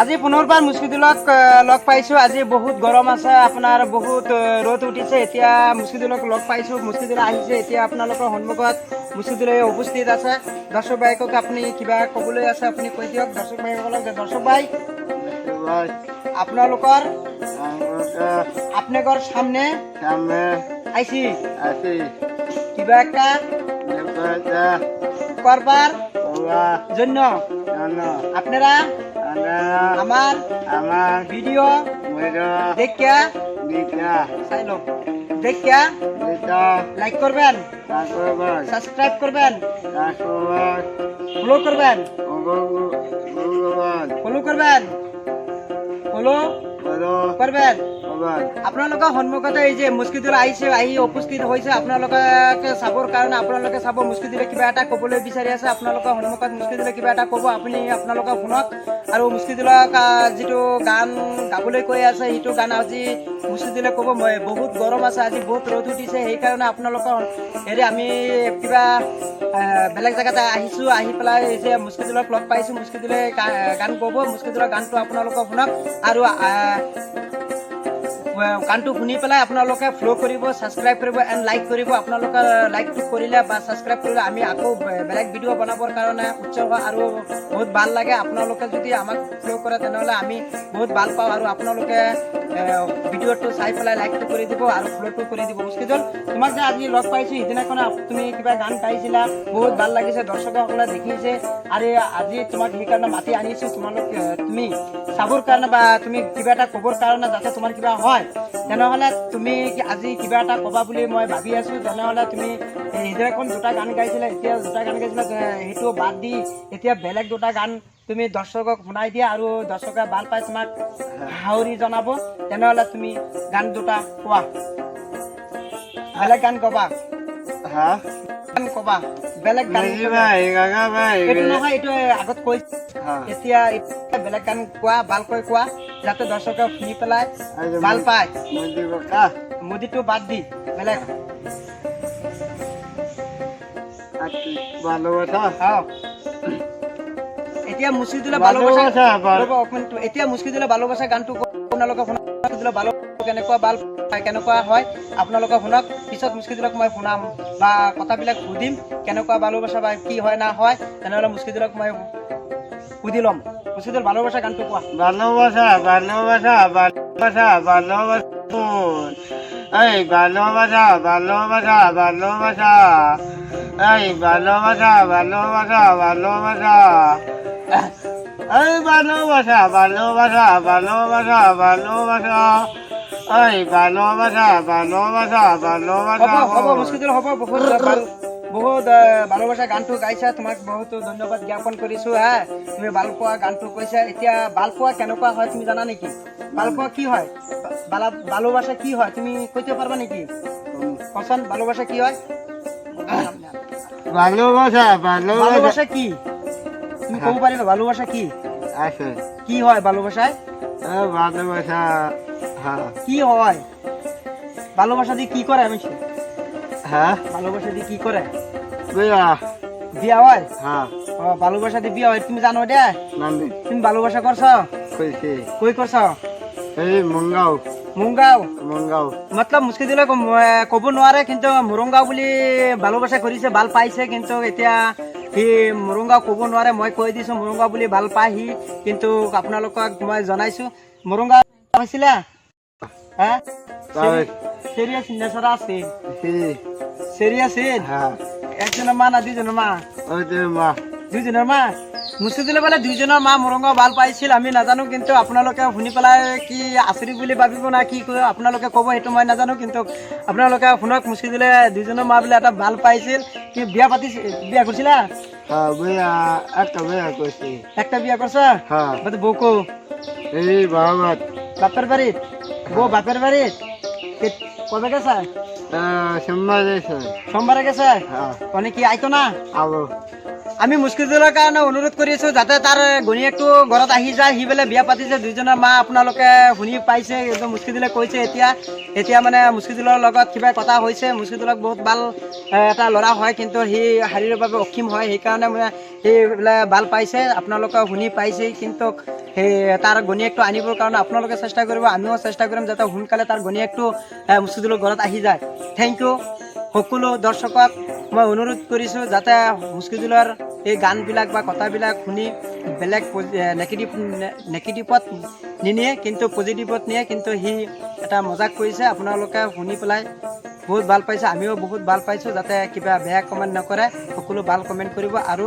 আজি পুনৰবাৰ মুস্কিদুলক লগ পাইছোঁ। আজি বহুত গৰম আছে আপোনাৰ বহুত ৰ'দ উঠিছে। এতিয়া মুস্কিদুলক লগ পাইছোঁ মুস্কিদুল আহিছে। এতিয়া আপোনালোকৰ সন্মুখত মুস্কিদুল উপস্থিত আছে। দৰ্শক ভাইকক আপুনি কিবা ক'বলৈ আছে আপুনি কৈ দিয়ক। দৰ্শক ভাইসকলক যে দৰ্শক ভাই আপোনালোকৰ আপোনালোকৰ সামনে সামনে আইছি কিবা একটা নেপাটা করবার জন্য। জানো আপনারা আমরা আমার ভিডিও দেখিয়া দিকা চাইলো লাইক করবেন সাবস্ক্রাইব করবেন ফলো করবেন ফলো করবেন ফলো করবেন ভগবান আপোনালোকৰ সন্মুখতে এই যে মুস্কিদুল আহিছে আহি উপস্থিত হৈছে আপোনালোকে চাবৰ কাৰণে আপোনালোকে চাব মুস্কিদুলে কিবা এটা ক'বলৈ বিচাৰি আছে আপোনালোকৰ সন্মুখত মুস্কিদুলে কিবা এটা ক'ব আপুনি আপোনালোকে শুনক। আৰু মুস্কিদুলক আহ, যিটো গান গাবলৈ কৈ আছে সেইটো গান আজি মুস্কিদুলে ক'ব মই বহুত গৰম আছে আজি বহুত ৰ'দ উঠিছে সেইকাৰণে আপোনালোকৰ হেৰি আমি কিবা বেলেগ জেগাত আহিছোঁ আহি পেলাই যে মুস্কিদুলক লগ পাইছোঁ মুস্কিদুলে গান ক'ব মুস্কিদুলৰ গানটো আপোনালোকে শুনক আৰু গানটো শুনি পেলাই আপোনালোকে ফ'ল' কৰিব ছাবস্ক্ৰাইব কৰিব এণ্ড লাইক কৰিব। আপোনালোকে লাইকটো কৰিলে বা ছাবস্ক্ৰাইব কৰিলে আমি আকৌ বেলেগ ভিডিঅ' বনাবৰ কাৰণে উৎসাহ আৰু বহুত ভালো লাগে। আপোনালোকে যদি আমাক ফ'ল' কৰে তেনেহ'লে আমি বহুত ভালো পাওঁ আৰু আপোনালোকে ভিডিঅ'টো চাই পেলাই লাইকটো কৰি দিব আৰু ফ'ল'টো কৰি দিব। মুস্কিদল তোমাক যে আজি লগ পাইছোঁ, সিদিনাখন তুমি কিবা গান গাইছিলা, বহুত ভালো লাগিছে। দৰ্শকসকলে দেখিছে। আৰু আজি তোমাক সেইকাৰণে মাতি আনিছোঁ। তোমালোক তুমি চাবৰ কাৰণে বা তুমি কিবা এটা ক'বৰ কাৰণে যাতে তোমাৰ কিবা হয় তেনেহ'লে তুমি আজি কিবা এটা ক'বা বুলি মই ভাবি আছোঁ তেনেহ'লে তুমি এই দুটা গান গাইছিলা এতিয়া দুটা গান গাইছিলা সেইটো বাদ দি এতিয়া বেলেগ দুটা গান তুমি দৰ্শকক শুনাই দিয়া আৰু দৰ্শকে ভালো পাই তোমাক হাউৰি জনাব তেনেহ'লে তুমি গান দুটা কোৱা। বেলেগ গান কবা। হ্যাঁ গান কবা। বেলেগ গান এইটো নহয় এইটো আগত কৈ হ্যাঁ এতিয়া বেলেগ গান কোৱা ভালকৈ কোৱা যাতে দৰ্শকে শুনি পেলাই ভালো পায়। মোদীটো বাদ দি বেলেগ। ভালোবাসা এতিয়া মুচিদিলে ভালোবাসা ভালো এতিয়া মুস্কিদিলে ভালোবাসা গানটো আপোনালোকে মুস্কিদিলে ভালোবাসা কেনেকুৱা ভালো পায়, কেনেকুৱা হয় আপোনালোকে শুনক। পিছত মুস্কিদিলক মই শুনাম বা কথাবিলাক সুধিম কেনেকুৱা ভালোবাসা বা কি হয় না হয় তেনেহ'লে মুস্কিদিলক মই সুধি ল'ম মুস্কিদিল ভালোবাসা গানটো কোৱা ভালোবাসা ভালোবাসা ভালোবাসা ভালোবাসা। এই ভালোবাসা ভালোবাসা ভালোবাসা। এই ভালোবাসা ভালোবাসা ভালোবাসা। এই ভালোবাসা ভালোবাসা ভালোবাসা ভালোবাসা। এই ভালোবাসা ভালোবাসা হ'ব ভালোবাসা হ'ব মুস্কিদিল হ'ব বহুত বহুত ভালোবাসা গানটো গাইছা তোমাক বহুত ধন্যবাদ জ্ঞাপন কৰিছোঁ হা। তুমি ভালো পোৱা গানটো কৈছা। এতিয়া ভালো পোৱা কেনেকুৱা হয় তুমি জানা নেকি? ভালো পোৱা কি হয়? ভালা- ভালোবাসা কি হয়? তুমি কৈতে পারবা নেকি? কচোন ভালোবাসা কি হয়? ভালোবাসা ভালোবাসা কি? তুমি ক'ব পাৰিবা ভালোবাসা কি? আছে। কি হয় ভালোবাসায় এই ভালোবাসা হ্যাঁ কি হয়? ভালোবাসা দিয়ে কি করে আমি? হ্যাঁ? ভালোবাসা দিয়ে কি করে? বিয়া বিয়া হয়? হ্যাঁ। ভালোবাসা দিয়ে বিয়া হয় তুমি জানো দে? তুমি ভালোবাসা করছ? কইছে কই করছ? এই মঙ্গাও। মুংগাও মঙ্গাও। মতলব মুস্কি দিলে ক'ব নোৱাৰে কিন্তু মুৰুংগাঁও বুলি ভালোবাসা কৰিছে ভালো পাইছে কিন্তু এতিয়া সি মুৰুংগাঁও ক'ব নোৱাৰে মই কৈ দিছোঁ মুৰুংগাঁও বুলি ভালো পায় সি কিন্তু আপোনালোকক মই জনাইছোঁ মুৰুংগাঁও হৈছিলে? হা? চিৰিয়াছ নেচাৰা আছিল। সি হ্যাঁ। একজনৰ মা না দুইজনৰ মা? ওই যে মা। দুইজনৰ মা? মুচি দিলে বোলে দুইজনৰ মা মুৰংগাঁও ভালো পাইছিল আমি নাজানো কিন্তু আপোনালোকে শুনি পেলাই কি আচৰিত বুলি ভাবিব না কি আপোনালোকে ক'ব সেইটো মই নাজানো কিন্তু আপোনালোকে শুনক মুচি দিলে দুইজনৰ মা বোলে এটা ভালো পাইছিল। কি বিয়া পাতিছিল বিয়া কৰিছিলা? হ্যাঁ একটা বিয়া করছা হ্যাঁ। বউকো এই বাবাত বাপের বাড়িত বউ বাপের বাড়িত কবে গেছে? সোমবার গেছে। সোমবারে গেছে? হ্যাঁ। মানে কি আইতো না? আবো। আমি মুস্কিদুলৰ কাৰণে অনুৰোধ কৰি আছোঁ যাতে তাৰ ঘৈণীয়েকটো ঘৰত আহি যায় সি বোলে বিয়া পাতিছে দুইজনৰ মা আপোনালোকে শুনি পাইছে একদম মুস্কিদুলে কৈছে এতিয়া। এতিয়া মানে মুস্কিদুলৰ লগত কিবা কথা হৈছে মুস্কিদুলক বহুত ভালো এটা ল'ৰা হয় কিন্তু সি শাৰীৰিকভাৱে অক্ষীম হয় সেইকাৰণে মানে সি বোলে ভালো পাইছে আপোনালোকে শুনি পাইছে কিন্তু সেই তাৰ ঘৈণীয়েকটো আনিবৰ কাৰণে আপোনালোকে চেষ্টা কৰিব আমিও চেষ্টা কৰিম যাতে সোনকালে তাৰ ঘৈণীয়েকটো এ, মুস্কিদুলৰ ঘৰত আহি যায়। থেংক ইউ সকলো দৰ্শকক মই অনুৰোধ কৰিছোঁ যাতে মুস্কিদুলৰ এই গানবিলাক বা কথাবিলাক শুনি বেলেগ নেগেটিভ নেগেটিভত নিনিয়ে, কিন্তু পজিটিভত নিয়ে, কিন্তু সি এটা মজাক কৰিছে। আপোনালোকে শুনি পেলাই বহুত ভালো পাইছে। আমিও বহুত ভালো পাইছোঁ যাতে কিবা বেয়া কমেণ্ট নকৰে। সকলো ভালো কমেণ্ট কৰিব আৰু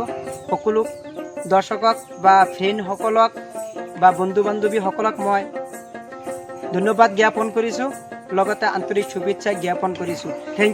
সকলো দৰ্শকক বা ফ্ৰেণ্ডসকলক বা বন্ধু বান্ধৱীসকলক মই ধন্যবাদ জ্ঞাপন কৰিছোঁ। লগতে আন্তৰিক শুভেচ্ছা জ্ঞাপন কৰিছোঁ। থেংক